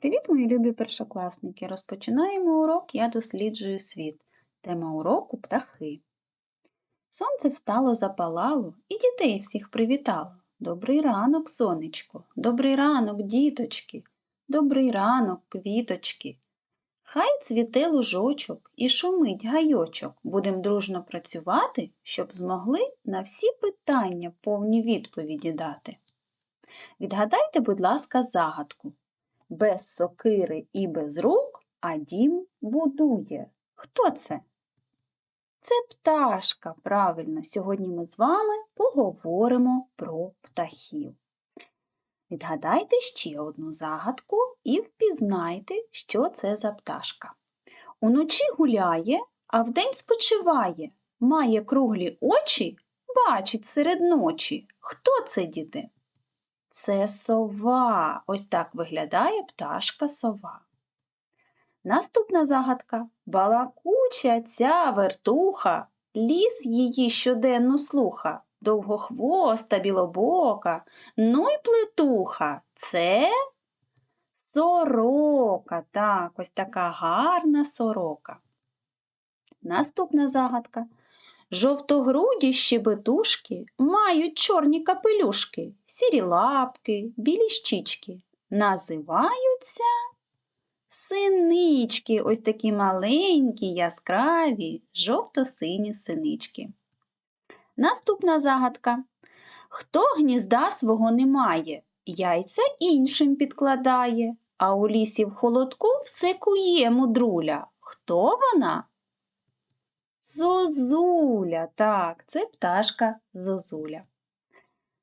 Привіт, мої любі першокласники! Розпочинаємо урок Я досліджую світ. Тема уроку птахи. Сонце встало, запалало і дітей всіх привітало. Добрий ранок, сонечко, добрий ранок, діточки, добрий ранок, квіточки. Хай цвіте лужочок і шумить гайочок. Будем дружно працювати, щоб змогли на всі питання повні відповіді дати. Відгадайте, будь ласка, загадку без сокири і без рук, а дім будує. Хто це? Це пташка, правильно. Сьогодні ми з вами поговоримо про птахів. Відгадайте ще одну загадку і впізнайте, що це за пташка. Уночі гуляє, а вдень спочиває, має круглі очі, бачить серед ночі. Хто це, діти? Це сова. Ось так виглядає пташка сова. Наступна загадка. Балакуча ця вертуха, ліс її щоденно слуха, довгохвоста, білобока, ну й плетуха. Це сорока. Так, ось така гарна сорока. Наступна загадка. Жовтогруді щебетушки мають чорні капелюшки, сірі лапки, білі щічки. Називаються синички, ось такі маленькі, яскраві, жовто-сині синички. Наступна загадка. Хто гнізда свого не має, яйця іншим підкладає, а у лісі в холодку все кує мудруля. Хто вона? Зозуля. Так, це пташка Зозуля.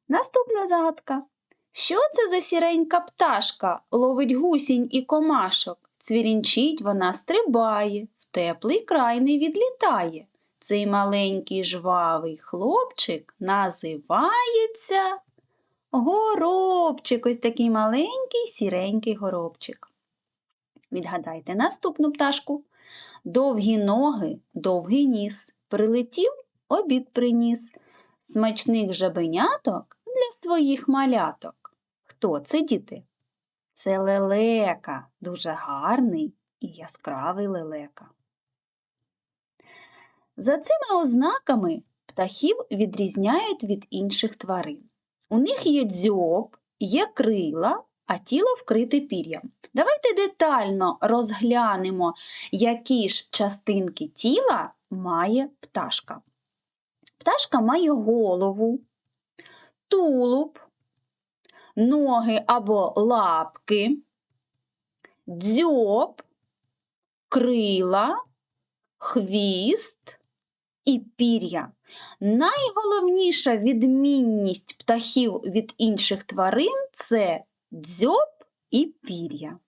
Наступна загадка. Що це за сіренька пташка? Ловить гусінь і комашок. Цвірінчить вона стрибає, в теплий край не відлітає. Цей маленький жвавий хлопчик називається горобчик. Ось такий маленький сіренький горобчик. Відгадайте наступну пташку. Довгі ноги, довгий ніс. Прилетів, обід приніс. Смачних жабеняток для своїх маляток. Хто це, діти? Це лелека, дуже гарний і яскравий лелека. За цими ознаками птахів відрізняють від інших тварин. У них є дзьоб, є крила, а тіло вкрите пір'ям. Давайте детально розглянемо, які ж частинки тіла має пташка. Пташка має голову, тулуб, ноги або лапки, дзьоб, крила, хвіст і пір'я. Найголовніша відмінність птахів від інших тварин це дзьоб і пір'я.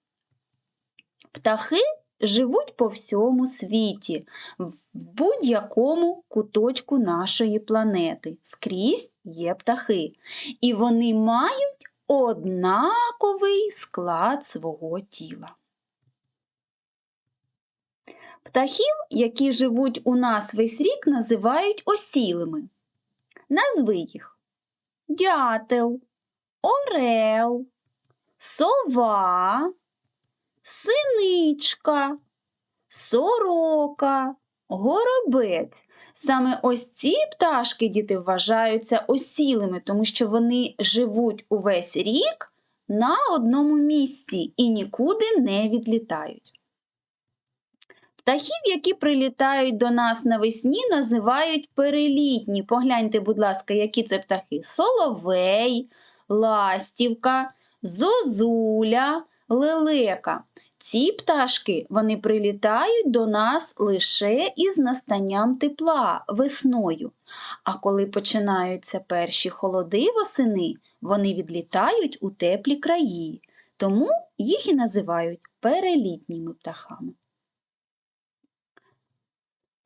Птахи живуть по всьому світі, в будь-якому куточку нашої планети. Скрізь є птахи. І вони мають однаковий склад свого тіла. Птахів, які живуть у нас весь рік, називають осілими. Назви їх дятел, орел, сова, синичка, сорока, горобець. Саме ось ці пташки діти вважаються осілими, тому що вони живуть увесь рік на одному місці і нікуди не відлітають. Птахів, які прилітають до нас навесні, називають перелітні. Погляньте, будь ласка, які це птахи: соловей, ластівка, зозуля, лелека. Ці пташки вони прилітають до нас лише із настанням тепла весною. А коли починаються перші холоди восени, вони відлітають у теплі краї, тому їх і називають перелітніми птахами.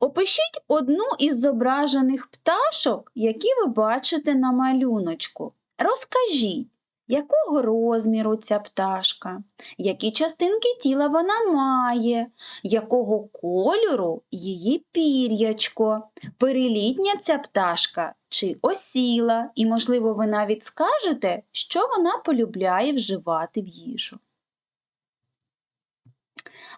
Опишіть одну із зображених пташок, які ви бачите на малюночку. Розкажіть, якого розміру ця пташка, які частинки тіла вона має, якого кольору її пір'ячко, перелітня ця пташка чи осіла, і, можливо, ви навіть скажете, що вона полюбляє вживати в їжу.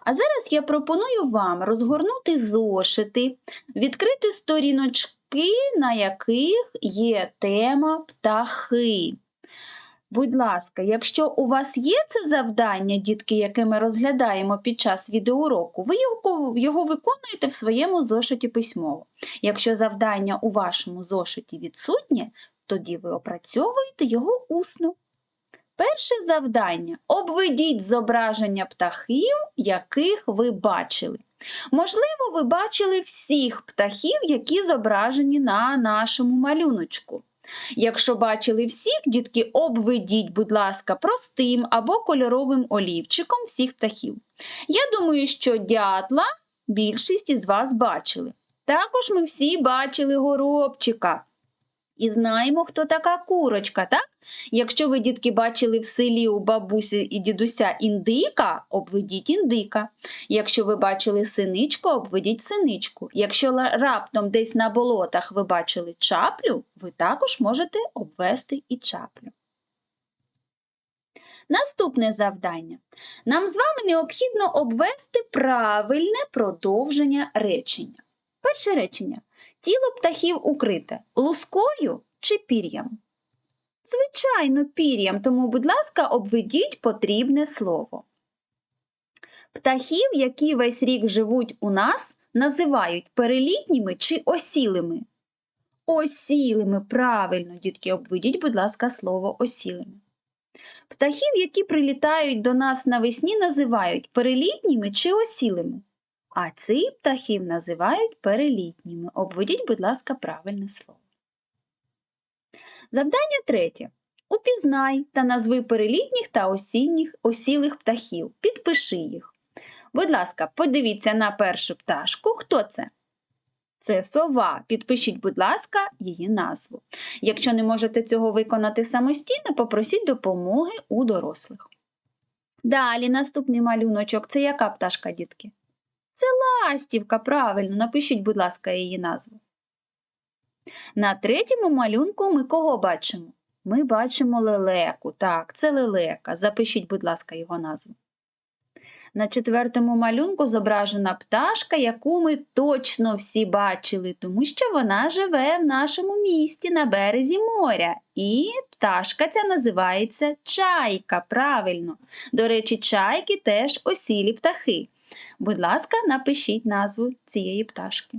А зараз я пропоную вам розгорнути зошити, відкрити сторіночки, на яких є тема птахи. Будь ласка, якщо у вас є це завдання, дітки, яке ми розглядаємо під час відеоуроку, ви його, виконуєте в своєму зошиті письмово. Якщо завдання у вашому зошиті відсутнє, тоді ви опрацьовуєте його усно. Перше завдання обведіть зображення птахів, яких ви бачили. Можливо, ви бачили всіх птахів, які зображені на нашому малюночку. Якщо бачили всіх, дітки, обведіть, будь ласка, простим або кольоровим олівчиком всіх птахів. Я думаю, що дятла більшість із вас бачили. Також ми всі бачили горобчика. І знаємо, хто така курочка, так? Якщо ви, дітки, бачили в селі у бабусі і дідуся індика, обведіть індика. Якщо ви бачили синичку, обведіть синичку. Якщо раптом десь на болотах ви бачили чаплю, ви також можете обвести і чаплю. Наступне завдання. Нам з вами необхідно обвести правильне продовження речення. Перше речення. Тіло птахів укрите лускою чи пір'ям? Звичайно, пір'ям, тому, будь ласка, обведіть потрібне слово. Птахів, які весь рік живуть у нас, називають перелітніми чи осілими. Осілими, правильно, дітки, обведіть, будь ласка, слово осілими. Птахів, які прилітають до нас навесні, називають перелітніми чи осілими. А цих птахів називають перелітніми. Обведіть, будь ласка, правильне слово. Завдання третє. Упізнай та назви перелітніх та осінніх осілих птахів. Підпиши їх. Будь ласка, подивіться на першу пташку. Хто це? Це сова. Підпишіть, будь ласка, її назву. Якщо не можете цього виконати самостійно, попросіть допомоги у дорослих. Далі наступний малюночок. Це яка пташка, дітки? Це ластівка, правильно, напишіть, будь ласка, її назву. На третьому малюнку ми кого бачимо? Ми бачимо лелеку. Так, це лелека. Запишіть, будь ласка, його назву. На четвертому малюнку зображена пташка, яку ми точно всі бачили, тому що вона живе в нашому місті на березі моря. І пташка ця називається чайка. Правильно. До речі, чайки теж осілі птахи. Будь ласка, напишіть назву цієї пташки.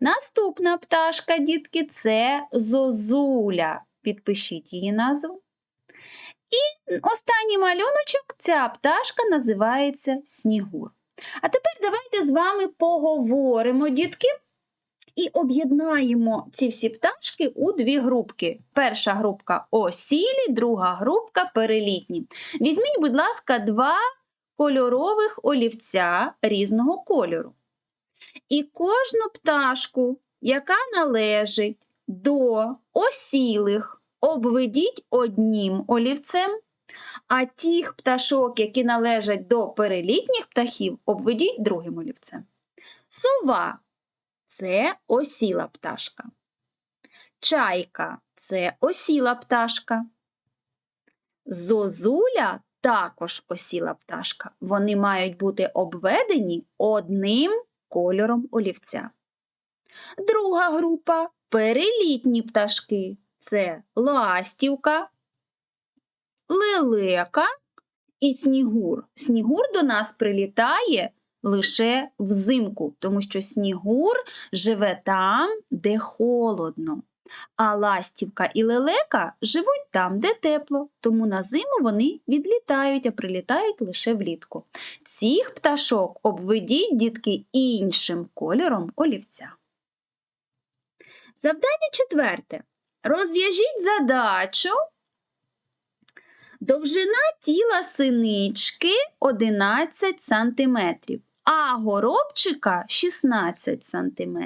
Наступна пташка, дітки, це зозуля. Підпишіть її назву. І останній малюночок ця пташка називається снігур. А тепер давайте з вами поговоримо, дітки, і об'єднаємо ці всі пташки у дві групки. Перша групка осілі, друга групка перелітні. Візьміть, будь ласка, два кольорових олівця різного кольору. І кожну пташку, яка належить до осілих, обведіть одним олівцем, а тих пташок, які належать до перелітніх птахів, обведіть другим олівцем. Сова це осіла пташка. Чайка це осіла пташка. Зозуля також осіла пташка. Вони мають бути обведені одним кольором олівця. Друга група перелітні пташки це ластівка, лелека і снігур. Снігур до нас прилітає лише взимку, тому що снігур живе там, де холодно. А ластівка і лелека живуть там, де тепло, тому на зиму вони відлітають, а прилітають лише влітку. Цих пташок обведіть, дітки, іншим кольором олівця. Завдання четверте. Розв'яжіть задачу. Довжина тіла синички 11 см, а горобчика 16 см.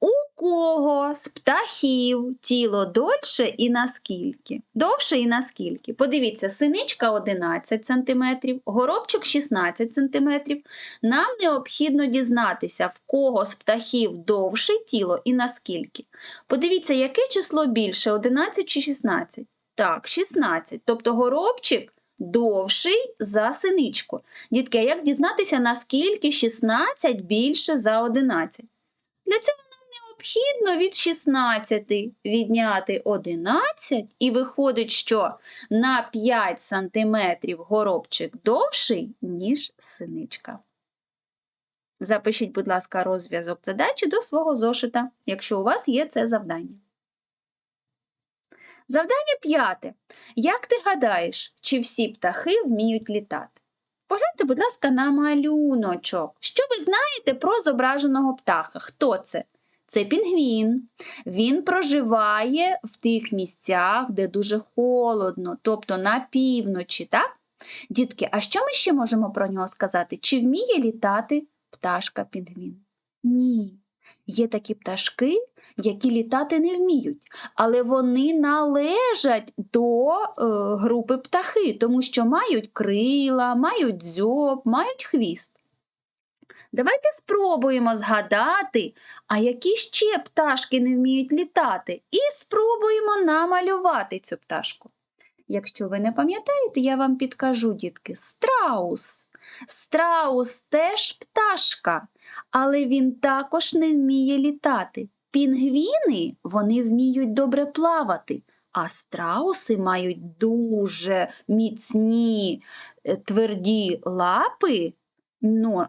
У кого з птахів тіло довше і наскільки? Довше і наскільки? Подивіться, синичка 11 см, горобчик 16 см. Нам необхідно дізнатися, в кого з птахів довше тіло і наскільки. Подивіться, яке число більше 11 чи 16? Так, 16. Тобто горобчик довший за синичку. Дітки, як дізнатися, наскільки 16 більше за 11? Для цього необхідно від 16 відняти 11, і виходить, що на 5 см горобчик довший, ніж синичка. Запишіть, будь ласка, розв'язок задачі до свого зошита, якщо у вас є це завдання. Завдання п'яте. Як ти гадаєш, чи всі птахи вміють літати? Погляньте, будь ласка, на малюночок. Що ви знаєте про зображеного птаха? Хто це? Це пінгвін. Він проживає в тих місцях, де дуже холодно, тобто на півночі, так? Дітки, а що ми ще можемо про нього сказати? Чи вміє літати пташка пінгвін? Ні. Є такі пташки, які літати не вміють, але вони належать до е, групи птахи, тому що мають крила, мають дзьоб, мають хвіст. Давайте спробуємо згадати, а які ще пташки не вміють літати, і спробуємо намалювати цю пташку. Якщо ви не пам'ятаєте, я вам підкажу, дітки, страус. Страус теж пташка, але він також не вміє літати. Пінгвіни вони вміють добре плавати, а страуси мають дуже міцні е, тверді лапи,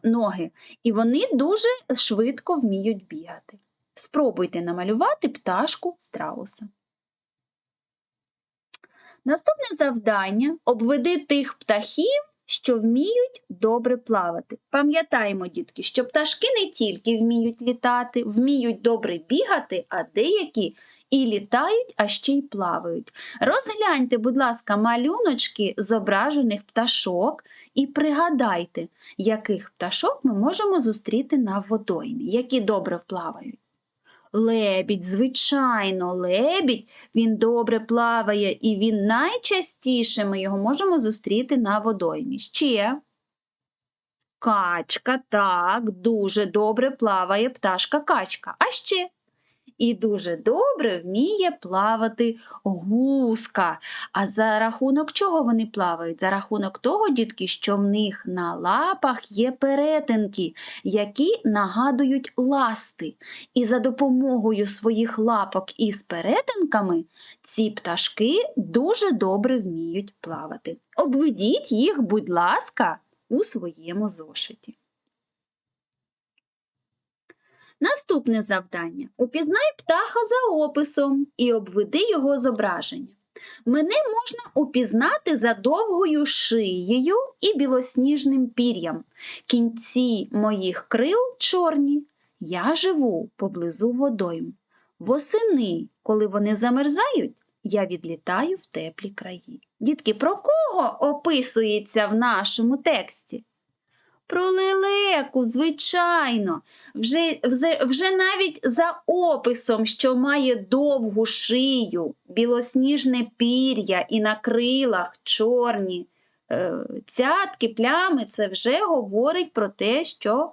ноги, і вони дуже швидко вміють бігати. Спробуйте намалювати пташку страуса. Наступне завдання обведи тих птахів, що вміють добре плавати. Пам'ятаємо, дітки, що пташки не тільки вміють літати, вміють добре бігати, а деякі і літають, а ще й плавають. Розгляньте, будь ласка, малюночки зображених пташок і пригадайте, яких пташок ми можемо зустріти на водоймі, які добре вплавають. Лебідь, звичайно, лебідь, він добре плаває, і він найчастіше ми його можемо зустріти на водоймі. Ще качка, так, дуже добре плаває пташка качка. А ще і дуже добре вміє плавати гуска. А за рахунок чого вони плавають? За рахунок того, дітки, що в них на лапах є перетинки, які нагадують ласти. І за допомогою своїх лапок із перетинками ці пташки дуже добре вміють плавати. Обведіть їх, будь ласка, у своєму зошиті. Наступне завдання. Упізнай птаха за описом і обведи його зображення. Мене можна упізнати за довгою шиєю і білосніжним пір'ям. Кінці моїх крил чорні. Я живу поблизу водойм. Восени, коли вони замерзають, я відлітаю в теплі краї. Дітки, про кого описується в нашому тексті? Про лелеку, звичайно. Вже, вже, вже навіть за описом, що має довгу шию, білосніжне пір'я і на крилах чорні е, цятки, плями, це вже говорить про те, що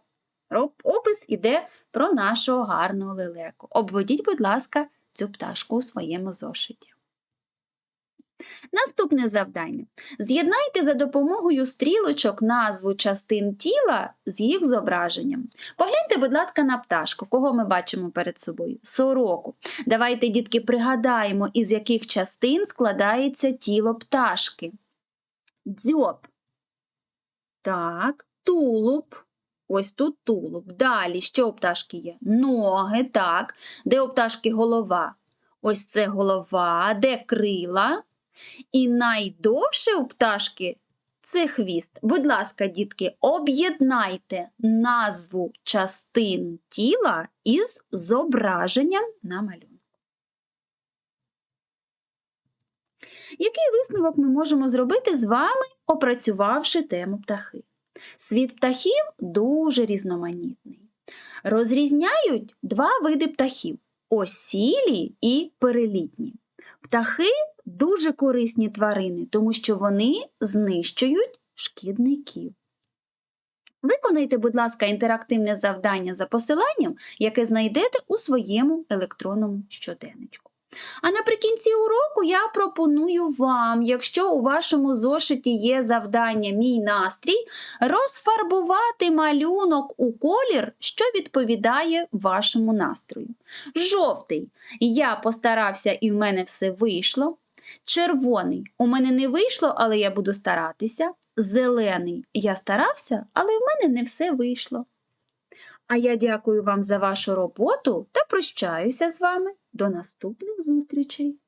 опис іде про нашого гарного лелеку. Обведіть, будь ласка, цю пташку у своєму зошиті. Наступне завдання. З'єднайте за допомогою стрілочок назву частин тіла з їх зображенням. Погляньте, будь ласка, на пташку. Кого ми бачимо перед собою? Сороку. Давайте, дітки, пригадаємо, із яких частин складається тіло пташки. Дзьоб. Так, тулуб. Ось тут тулуб. Далі, що у пташки є? Ноги, так. Де у пташки голова? Ось це голова, де крила? І найдовше у пташки це хвіст. Будь ласка, дітки, об'єднайте назву частин тіла із зображенням на малюнку. Який висновок ми можемо зробити з вами, опрацювавши тему птахи? Світ птахів дуже різноманітний. Розрізняють два види птахів осілі і перелітні. Птахи дуже корисні тварини, тому що вони знищують шкідників. Виконайте, будь ласка, інтерактивне завдання за посиланням, яке знайдете у своєму електронному щоденничку. А наприкінці уроку я пропоную вам, якщо у вашому зошиті є завдання Мій настрій, розфарбувати малюнок у колір, що відповідає вашому настрою. Жовтий я постарався і в мене все вийшло. Червоний у мене не вийшло, але я буду старатися. Зелений я старався, але в мене не все вийшло. А я дякую вам за вашу роботу та прощаюся з вами. До наступних зустрічей!